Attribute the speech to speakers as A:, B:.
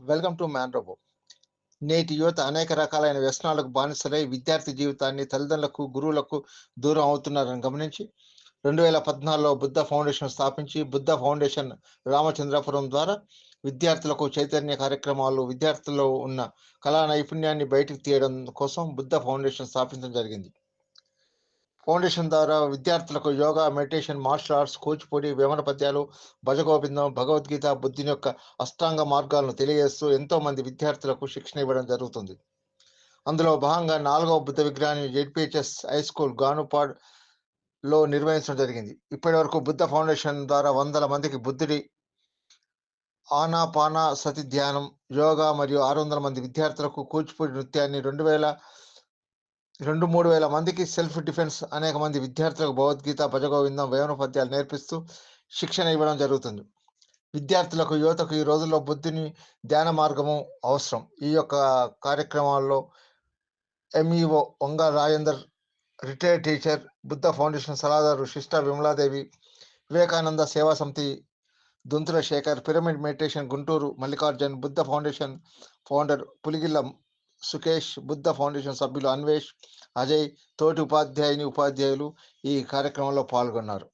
A: Welcome to man robo నేటి యువత అనేక రకాలైన వ్యసనాలకు బానిసలై విద్యార్థి జీవితాన్ని తల్లిదండ్రులకు గురువులకు దూరం అవుతున్నారని గమనించి రెండు వేల పద్నాలుగులో బుద్ధ ఫౌండేషన్ స్థాపించి బుద్ధ ఫౌండేషన్ రామచంద్రపురం ద్వారా విద్యార్థులకు చైతన్య కార్యక్రమాలు విద్యార్థుల్లో ఉన్న కళా నైపుణ్యాన్ని బయటకు తీయడం కోసం బుద్ధ ఫౌండేషన్ స్థాపించడం జరిగింది. ఫౌండేషన్ ద్వారా విద్యార్థులకు yoga meditation martial arts Kuchipudi Vemana పద్యాలు భజగోవిందం భగవద్గీత బుద్ధిని యొక్క అష్టాంగ మార్గాలను తెలియజేస్తూ ఎంతోమంది విద్యార్థులకు శిక్షణ ఇవ్వడం జరుగుతుంది. అందులో భాగంగా నాలుగవ బుద్ధ విగ్రహాన్ని జెడ్పిహెచ్ఎస్ హై స్కూల్ గానుపాడ్లో నిర్వహించడం జరిగింది. ఇప్పటి వరకు బుద్ధ ఫౌండేషన్ ద్వారా వందల మందికి బుద్ధుడి ఆనాపాన సతి ధ్యానం యోగా మరియు ఆరు వందల మంది విద్యార్థులకు కూచిపూడి నృత్యాన్ని రెండు వేల రెండు మూడు వేల మందికి సెల్ఫ్ డిఫెన్స్ అనేక మంది విద్యార్థులకు భగవద్గీత భజగోవిందం వేమన పద్యాలు నేర్పిస్తూ శిక్షణ ఇవ్వడం జరుగుతుంది. విద్యార్థులకు యువతకు ఈ రోజుల్లో బుద్ధిని ధ్యాన మార్గము అవసరం. ఈ యొక్క కార్యక్రమాల్లో MEO Vanga Rajender retired teacher Buddha foundation సలహాదారు Shishta Vimaladevi Vivekananda Seva Samithi Dunthula Sekhar pyramid meditation Guntur Mallikarjun Buddha foundation founder Puligilla Sukesh Buddha foundation సభ్యులు అన్వేష్ అజయ్ తోటి ఉపాధ్యాయుని ఉపాధ్యాయులు ఈ కార్యక్రమంలో పాల్గొన్నారు.